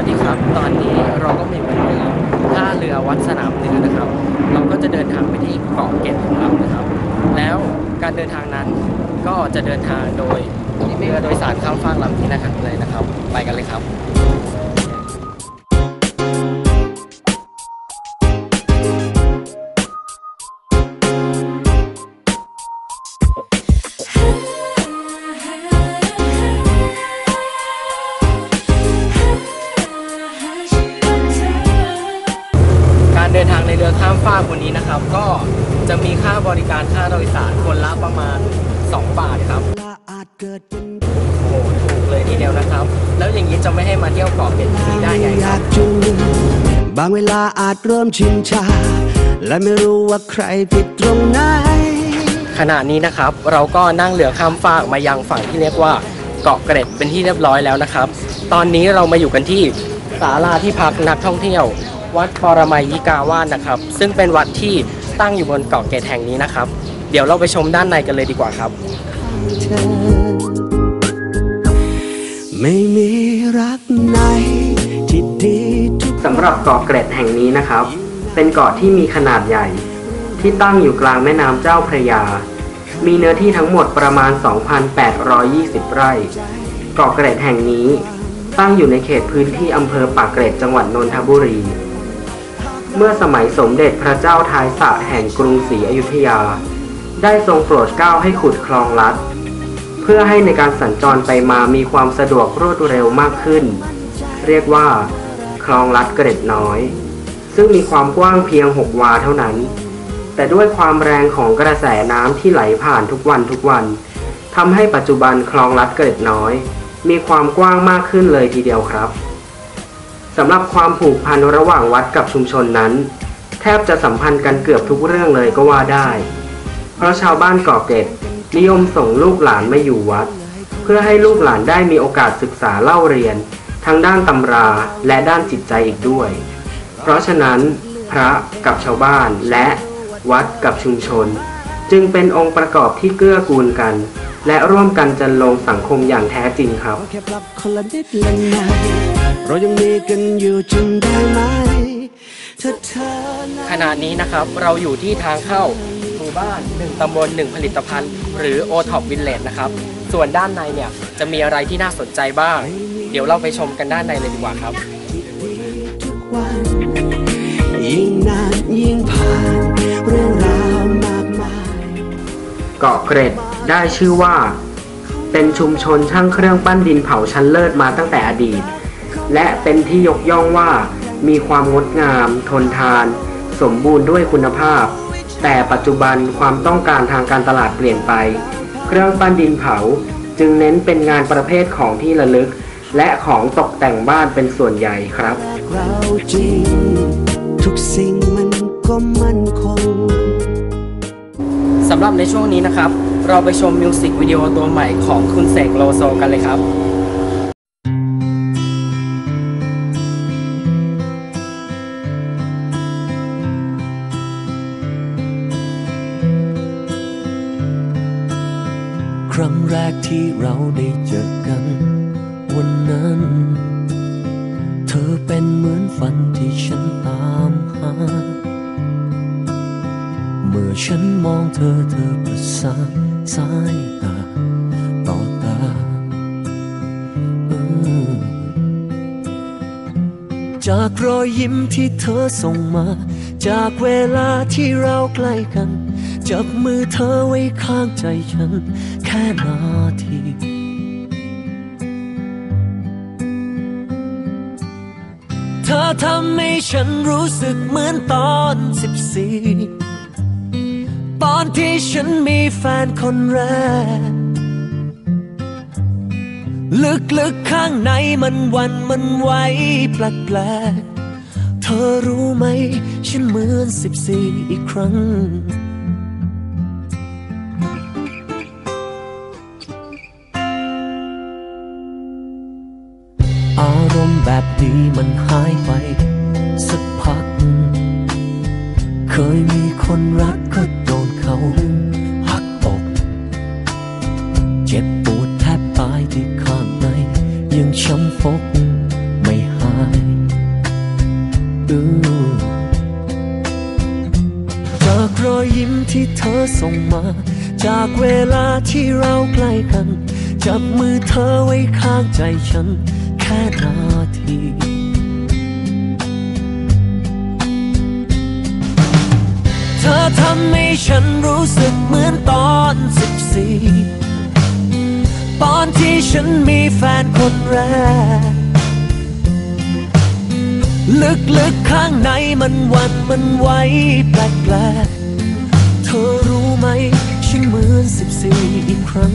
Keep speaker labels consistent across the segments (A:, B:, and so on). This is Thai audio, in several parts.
A: สวัสดีครับ ตอนนี้เราก็มาอยู่ที่ท่าเรือวัดสนามเรือนะครับ เราก็จะเดินทางไปที่เกาะเกร็ดของเรานะครับ แล้วการเดินทางนั้นก็จะเดินทางโดยเรือโดยสารข้ามฟากลำที่นะครับเลยนะครับ ไปกันเลยครับ ค่าโดยสารคนละประมาณ 2 บาทครับ
B: อาจเกิดเป็น
A: โอ้โหถูกเลยทีเดียวนะครับ แล้วอย่างนี้จะไม่ให้มาเที่ยวเกาะเกร็ดที่นี่ได้ไง
B: อ
A: ครั
B: ยา
A: บ
B: กจูงบางเวลาอาจเริ่มชินชา และไม่รู้ว่าใครผิดตรงไหน
A: ขณะนี้นะครับเราก็นั่งเรือข้ามฟากมายังฝั่งที่เรียกว่าเกาะเกร็ดเป็นที่เรียบร้อยแล้วนะครับ ตอนนี้เรามาอยู่กันที่ศาลาที่พักนักท่องเที่ยว วัดปรมัยยิกาวาสนะครับ ซึ่งเป็นวัดที่ตั้งอยู่บนเกาะเกร็ดแห่งนี้นะครับ เดี๋ยวเราไปชมด้านในกันเลยดีกว่าครับ
B: เธอไม่มีรักไหนที่ดีทุก
A: สำหรับเกาะเกร็ดแห่งนี้นะครับ เป็นเกาะที่มีขนาดใหญ่ ที่ตั้งอยู่กลางแม่น้ำเจ้าพระยา มีเนื้อที่ทั้งหมดประมาณ 2,820 ไร่ เกาะเกร็ดแห่งนี้ ตั้งอยู่ในเขตพื้นที่อำเภอปากเกร็ดจังหวัดนนทบุรีเมื่อสมัยสมเด็จพระเจ้าทายสะแห่งกรุงศรีอยุธยา ได้ทรงโปรดเกล้าให้ขุดคลองลัด เพื่อให้ในการสัญจรไปมามีความสะดวกรวดเร็วมากขึ้น เรียกว่า คลองลัดเกร็ดน้อย ซึ่งมีความกว้างเพียง 6 วาเท่านั้น แต่ด้วยความแรงของกระแสน้ำที่ไหลผ่านทุกวันทุกวันทำให้ปัจจุบันคลองลัดเกร็ดน้อย มีความกว้างมากขึ้นเลยทีเดียวครับสำหรับความผูกพันระหว่างวัดกับชุมชนนั้น แทบจะสัมพันธ์กันเกือบทุกเรื่องเลยก็ว่าได้ เพราะชาวบ้านเกาะเกร็ดนิยมส่งลูกหลานมาอยู่วัด เพื่อให้ลูกหลานได้มีโอกาสศึกษาเล่าเรียน ทั้งด้านตำราและด้านจิตใจอีกด้วย เพราะฉะนั้น พระกับชาวบ้านและวัดกับชุมชน จึงเป็นองค์ประกอบที่เกื้อกูลกัน และร่วมกันจันลงสังคมอย่างแท้จริงครับ
B: ขอแค่ปรับคนละนิดละหน่อยเรายังมีกันอยู่จนได้ไหม
A: ขณะนี้นะครับเราอยู่ที่ทางเข้า มู่บ้าน 1 ตำบล 1 ผลิตภัณฑ์ หรือ o t o p Village นะครับ ส่วนด้านในเนี่ยจะมีอะไรที่น่าสนใจบ้าง เดี๋ยวเราไปชมกันด้านในเลยดีกว่าครับ
B: ยิ่งนานยิ่งผ่านเรื่องราวมากมาย
A: เกาะเกร็ดได้ชื่อว่า เป็นชุมชนช่างเครื่องปั้นดินเผาชั้นเลิศมาตั้งแต่อดีต และเป็นที่ยกย่องว่ามีความงดงาม ทนทาน สมบูรณ์ด้วยคุณภาพ แต่ปัจจุบันความต้องการทางการตลาดเปลี่ยนไป เครื่องปั้นดินเผาจึงเน้นเป็นงานประเภทของที่ระลึก และของตกแต่งบ้านเป็นส่วนใหญ่ครับ
B: รทุกสิ่งมันก็มั่นคง
A: สำหรับในช่วงนี้นะครับ เราไปชมมิวสิกวิดีโอตัวใหม่ของคุณเสกโลโซกันเลยครับ
B: ที่เราได้เจอกัน วันนั้น เธอเป็นเหมือนฝันที่ฉันตามหา เมื่อฉันมองเธอเธอประสานสายตาต่อตาจากรอยยิ้มที่เธอส่งมา จากเวลาที่เราใกล้กันจับมือเธอไว้ข้างใจฉัน ค่นาทีเธอทำให้ฉันรู้สึกเหมือนตอนสิบสี่ตอนที่ฉันมีแฟนคนแรก ลึกๆข้างในมันวันมันไหวแปลกๆเธอรู้ไหม ฉันเหมือนสิบสี่อีกครั้ง แบบดีมันหายไป สักพัก เคยมีคนรักก็โดนเขาหักอกเจ็บปวดแทบตายที่ข้างใน ยังช้ำฟกไม่หายอู้จากรอยยิ้มที่เธอส่งมา จากเวลาที่เราใกล้กัน จับมือเธอไว้ข้างใจฉัน ค่นาทีเธอทำให้ฉันรู้สึกเหมือนตอนสิบสี่ตอนที่ฉันมีแฟนคนแรก ลึกๆข้างในมันหวันมันไหวแปลกๆเธอรู้ไหมฉันเหมือนสิบสี่อีกครั้ง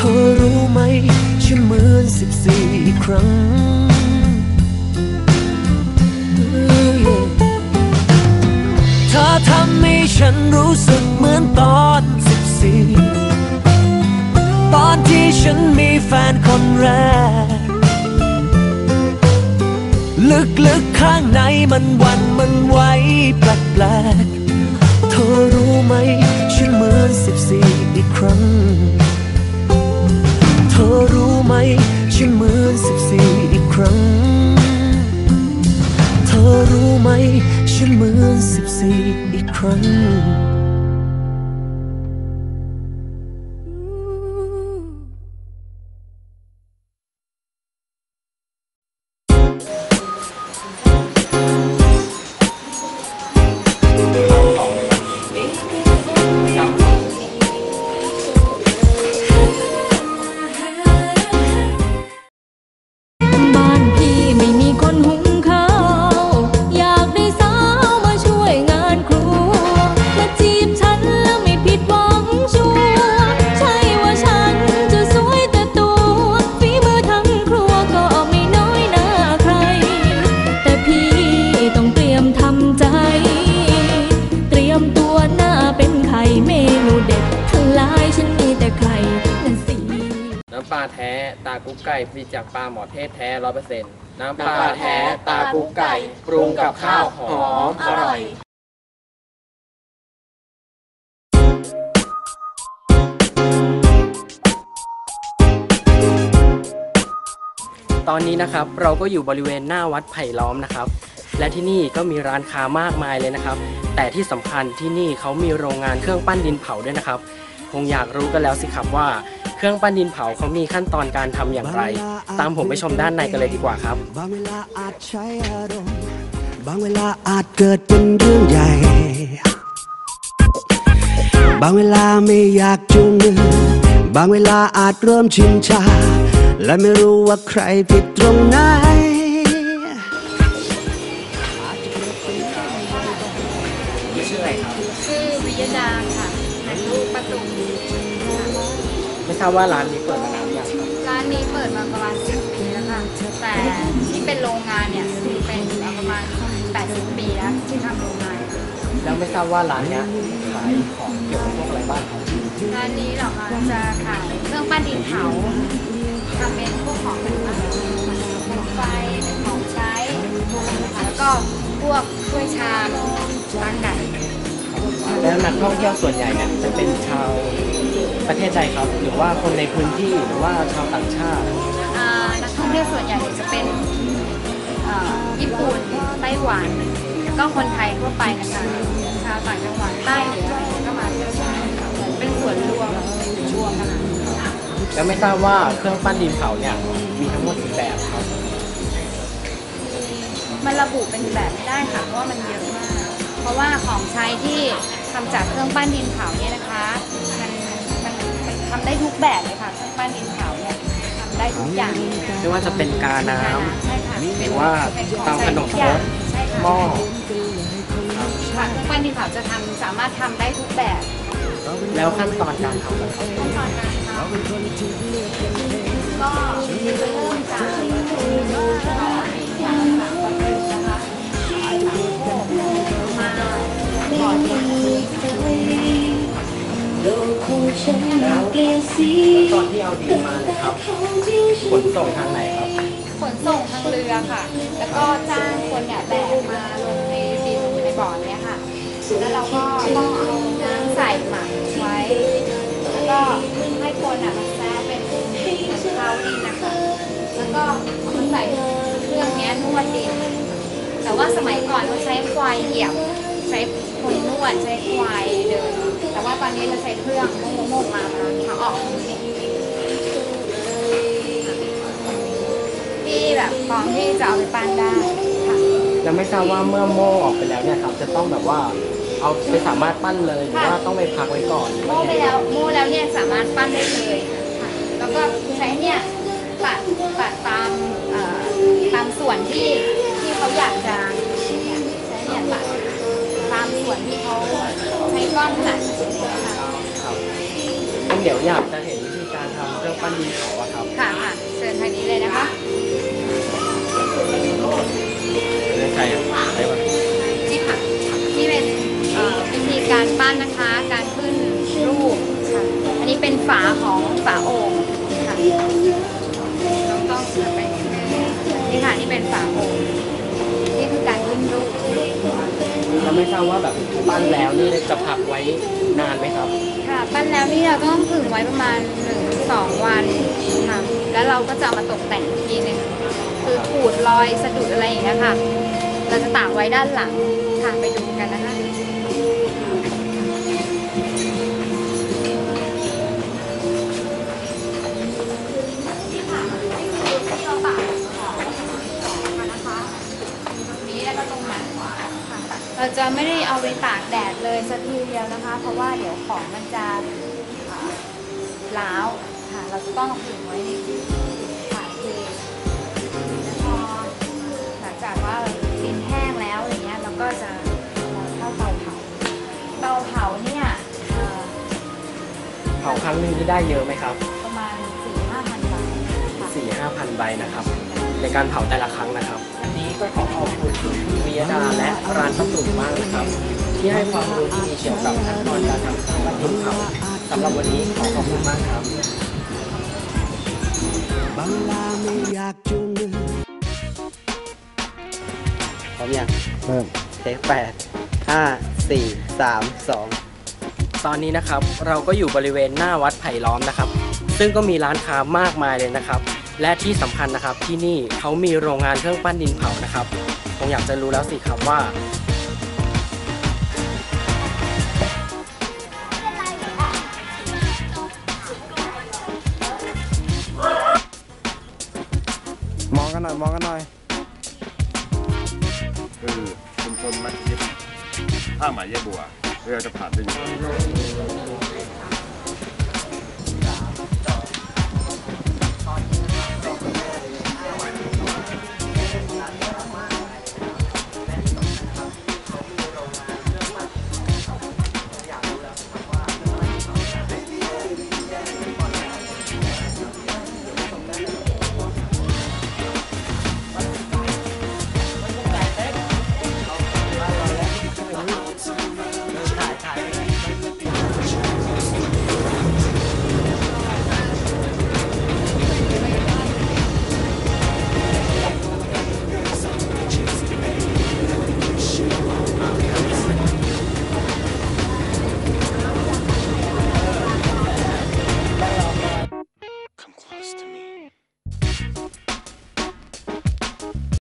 B: เธอรู้ไหมฉันเหมือนสิบสี่ครั้ง เธอทำให้ฉันรู้สึกเหมือนตอนสิบสี่ตอนที่ฉันมีแฟนคนแรก ลึกๆข้างในมันวันมันไหวแปลกๆเธอรู้ไหมฉันเหมือนสิบสี่อีกครั้ง อรู้ไหม ฉันเหมือนสิบสี่อีกครั้ง เธอรู้ไหม ฉันเหมือนสิบสี่
C: อีกครั้ง น้ำ
D: ปลาแท้ตากุ๊กไก่ผลิตจากปลาหมอเทศแท้ร้อยเปอร์เซ็นต์น้ำ
E: น้ำปลาแท้ตากุ๊กไก่ปรุงกับข้าวหอมอร่อย
F: ตอนนี้นะครับเราก็อยู่บริเวณหน้าวัดไผ่ล้อมนะครับ และที่นี่ก็มีร้านค้ามากมายเลยนะครับ แต่ที่สำคัญที่นี่เขามีโรงงานเครื่องปั้นดินเผาด้วยนะครับ คงอยากรู้กันแล้วสิครับว่า เครื่องปั้นดินเผาเขามีขั้นตอนการทำอย่างไร ตามผมไปชมด้านในกันเลยดีกว่าครับ
G: บางเวลาอาจใช้อารมณ์บางเวลาอาจเกิดเป็นเรื่องใหญ่ บางเวลาไม่อยากจูงมือบางเวลาอาจเริ่มชินชา และไม่รู้ว่าใครผิดตรงไหน
F: ทราบว่าร้านนี้เปิดมานานหรือยังครับ
H: ร้านนี้เปิดมาประมาณ10ปีแล้วค่ะแต่ที่เป็นโรงงานเนี่ยเป็นประมาณ80ปีแล้วที่ทำโรงงาน
F: แล้วไม่ทราบว่าร้านเนี้ยขายของเกี่ยวกับพวกอะไรบ้างครับ
H: ร้านนี้เหรอคะจะขายเครื่องปั้นดินเผาทำเป็นพวกของต่างๆเป็นไฟเป็นของใช้นะคะแล้วก็พวกถ้วยชามร้านไก่
F: แล้วนักท่องเที่ยวส่วนใหญ่เนี่ยจะเป็นชาว ประเทศใดครับ หรือว่าคนในพื้นที่หรือว่าชาวต่างชาติ
H: อ่านักท่องเที่ยวส่วนใหญ่จะเป็นเอ่อญี่ปุ่นไต้หวันแล้วก็คนไทยทั่วไปนะคะชาวต่างจังหวัดใต้หรืออะไรก็มาเที่ยวชมเหมือนเป็นส่วนรวมรวมนะคะ
F: แล้วไม่ทราบว่าเครื่องปั้นดินเผาเนี่ยมีทั้งหมดกี่แบบครับ
H: มันระบุเป็นแบบไม่ได้ค่ะเพราะว่ามันเยอะมาก เพราะว่าของใช้ที่ทำจากเครื่องปั้นดินเผาเนี่ยนะคะมันมันมัน ทำได้ทุกแบบเลยค่ะเครื่องปั้นดินเผาเนี่ยทำได้ทุกอย่าง
F: ไม่ว่าจะเป็นกาน้
H: ใช่ค่ะ
F: หรือว่าเตาขนมครก
H: ใช่ค่ะำ
F: หม้อ
H: ค่ะเครื่องปั้นดินเผาจะทำสามารถทำได้ทุกแบบ
F: แล้วขั้นตอนการทำล่ะครับ
H: ขั้นตอนการทำก็เริ่มจาก
F: ตอนที่เอาดินมาเลยครับขนส่งทางไหนครับ
H: ขนส่งทางเรือค่ะ แล้วก็จ้างคนเนี่ยแบกมาลงในดินในบ่อเนี้ยค่ะ แล้วเราก็ต้องเอาน้ำใส่หมักไว้ แล้วก็ให้คนอะมาแซ่เป็นข้าดินนะคะ แล้วก็มันใส่เครื่องเนี้ยนวดดิน แต่ว่าสมัยก่อนเราใช้ควายเหยียบ ใช้คนนวด ใช้ควายเดิน แต่ว่าตอนนี้เราใช้เครื่องโม่ๆมามามาออกตรงนี้ที่แบบพร้อมที่จะเอาไปปั้นได้ค่ะ
F: แล้วไม่ทราบว่าเมื่อโม่ออกไปแล้วเนี่ยครับ จะต้องแบบว่าเอาไปสามารถปั้นเลยหรือว่าต้องไปพักไว้ก่อน
H: โม่ไปแล้วโม่แล้วเนี่ยสามารถปั้นได้เลยค่ะแล้วก็ใช้เนี่ยตัดตัดตามเอ่อตามส่วนที่ ก้อนขนาดค่ะ
F: งั้นเดี๋ยวอยากจะเห็นวิธีการทำเครื่องปั้นดินเผาอะครับ
H: ค่ะค่ะเชิญทางนี้เลยนะคะ
F: ใช่ใช่ป่ะ
H: นี่ค่ะ นี่เป็นเอ่อวิธีการปั้นนะคะ การขึ้นรูปค่ะอันนี้เป็นฝาของฝาโอ่ง ไม่
F: ทราบว่าแบบปั้นแล้วนี่จะพักไว้นานไหมครับ
H: ค่ะปั้นแล้วนี่เราต้องผึ่งไว้ประมาณ1นถึงสวันค่ะแล้วเราก็จะเอามาตกแต่งอีกทีหนึงคือขูดรอยสะดุดอะไรอย่างเงี้ยค่ะเราจะตากไว้ด้านหลังค่ะไปดูกันนะคะ จะไม่ได้เอาไปตากแดดเลยสักทีเดียวนะคะ เพราะว่าเดี๋ยวของมันจะเอ่อล้าวค่ะ เราจะต้องเอาผึ่งไว้ในที่ถ่ายเทแล้วพอหลังจากว่าดินแห้งแล้วอะไรเงี้ยเราก็จะเอาเข้าเตาเผา เตาเผาเนี่ยเอ่อ
F: เผาครั้งหนึ่งนี่ได้เยอะไหมครับ
H: ประมาณสี่ห้าพันบาทค่ะ
F: สี่ห้าพันใบนะครับ ในการเผาแต่ละครั้งนะครับวันนี้ก็ขอขอบคุณคุณวิ ยดาและร้านป้าตุ่มมากนะครับ ที่ให้ความรู้ที่มีเกี่ยวกับขั้นตอนการทำเครื่องปั้นดินเผาสำหรับวันนี้ขอขอบคุณมากครับ
G: บางลาไม่อยากจูง
F: พร้อมยังเริ่มเทคแปดห้าสี่สามสองตอนนี้นะครับเราก็อยู่บริเวณหน้าวัดไผ่ล้อมนะครับ ซึ่งก็มีร้านค้ามากมายเลยนะครับ และที่สำคัญนะครับที่นี่เขามีโรงงานเครื่องปั้นดินเผานะครับคงอยากจะรู้แล้วสิครับว่า
I: มองกันหน่อย มองกันหน่อย
J: คือชุมชนมัธยิมท่าหมายยายบัวเรือจะผ่านไปอยู่